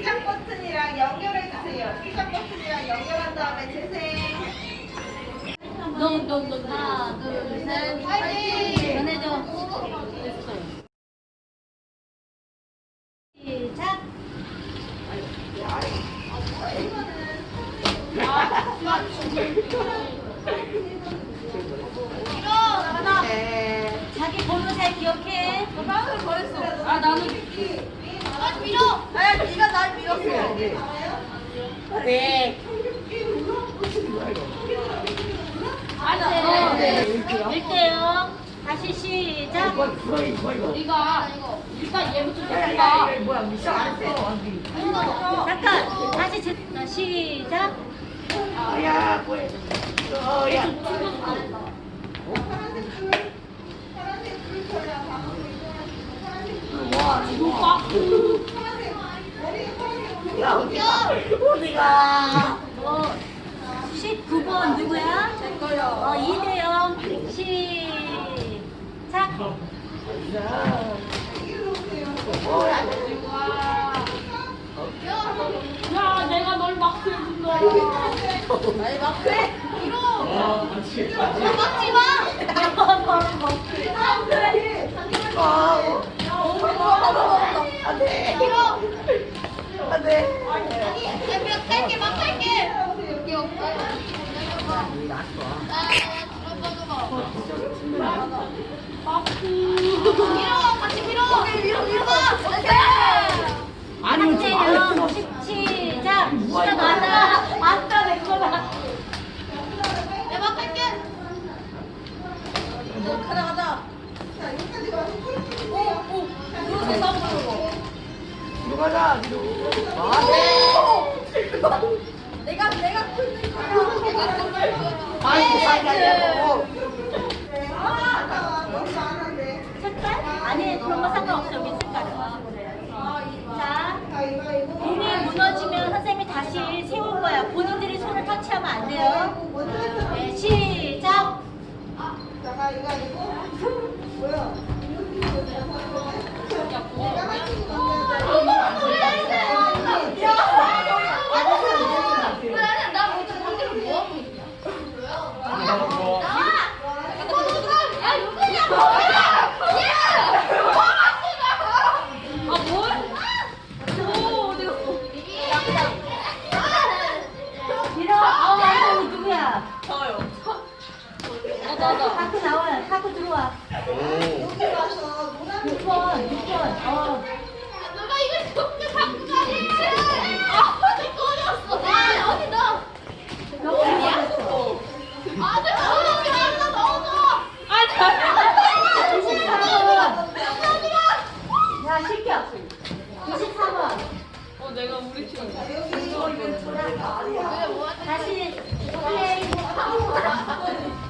시작 버튼이랑 연결해 주세요. 시작 버튼이랑 연결한 다음에 재생. 너너너 하나 둘셋 화이팅! 전해줘. 네. 자기 번호 잘 기억해. 아 나는 아, 네. 1대0 다시 시작. 네가 일단 얘부터 해봐. 잠깐 다시 제, 어, 시작. 줄. 파란색 줄 켜야 파란색 줄. 파란색. 머리에 파란색. 어, 19번 누구야? 어, 2대0 시작. 야 내가 널 마크 해준다. 아니, 요 시작. 시간 많아. 아까 내 거다. 자, 여기까지 와서 풀어주세요. 오, 오. 누가자 내가 내가 풀는 거야. 아니 아니야 네. 아, 아까워. 너무 많은데. 색깔? 아니, 그런 거 상관없어. 여기 색깔은. 자, 가위바위보. 공이 무너지면 선생님이 다시 세울 거야. 본인들이 손을 터치하면 안 돼요. 먼저 해서. 네, 시작. 자, 나다. 카크 나와. 카크 들어와. 여기 와서 노란 6번, 6번. 어. 너 어디야? 야, 시켜. 94번. 다시 플레이. 플레이 하세요. 내가 부르는 나왔냐?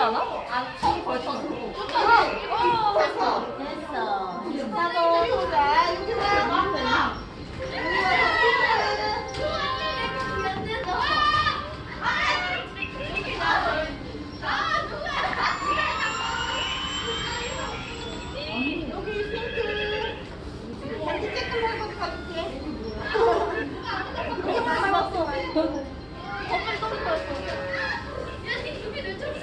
않아? 아, 손 벌써. 됐어. 14번. 자, 여기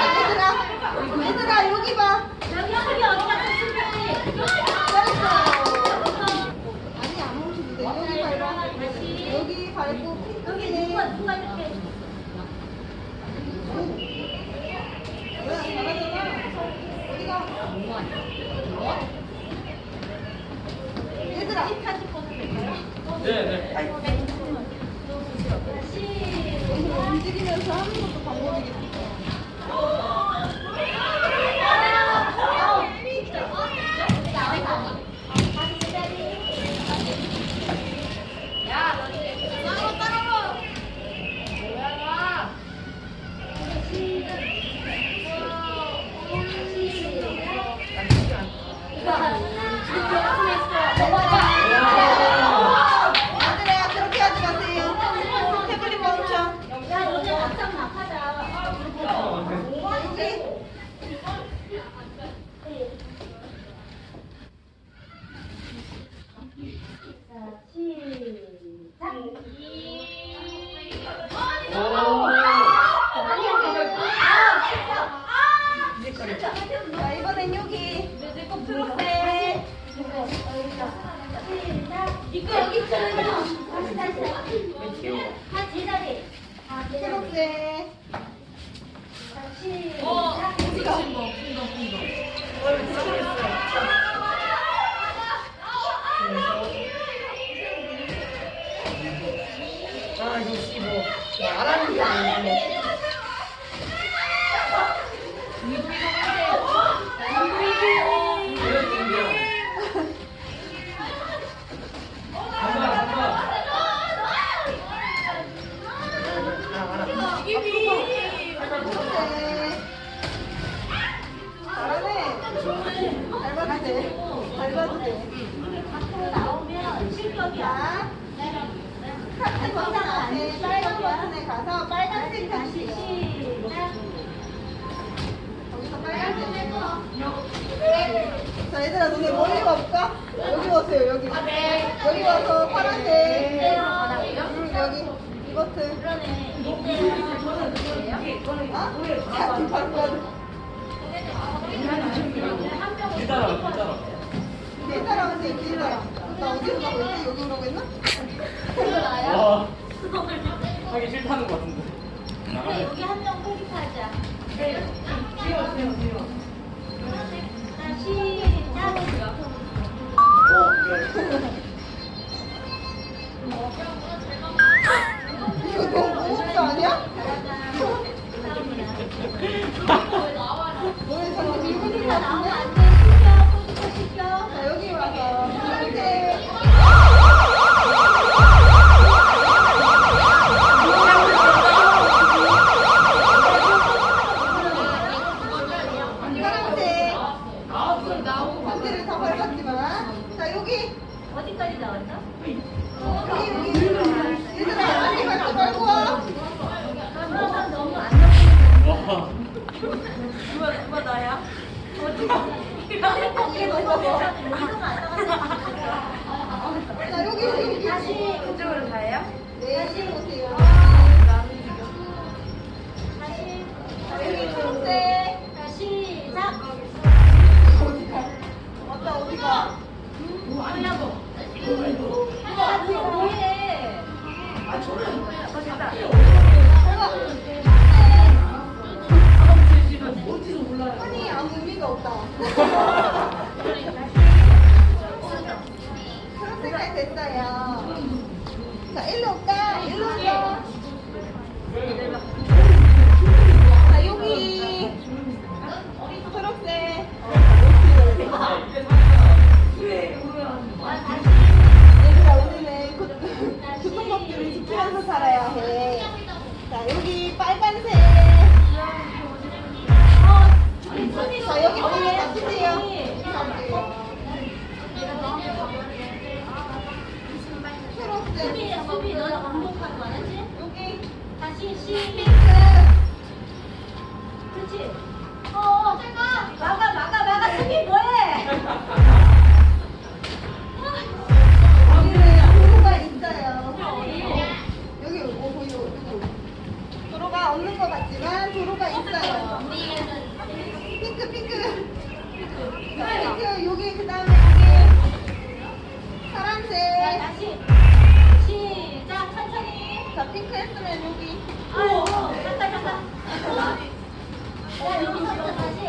얘들아, 얘들아 여기 봐. 여기 여기 아이고, 네. 자, 얘들아, 너네 멀리 와볼까? 여기 오세요, 여기. 여기 와서 파란색. 음, 여기. 이 버튼. 어? 자, 좀 바로 가야 돼. 뒤따라, 뒤따라. 내 사람한테 얘기해 나 어디로 가고 있지? 여기 오라고 했나? 와, 하기 싫다는 것 같은데. 그래, 여기 한 명 포기하자. 네. 귀여워, 귀여워, 귀여워. 시작. 아니야? 다시 그쪽으로 가요? 네. 다시. 아니 아, 아무 의미가 없다. 됐어요. 자, 일로 올까? 일로 올까? 자, 여기. 초록색. 얘들아, 오늘은 교통법규를 지키면서 살아야 해. 자, 여기. 아, 간다, 간다. 어, 여기.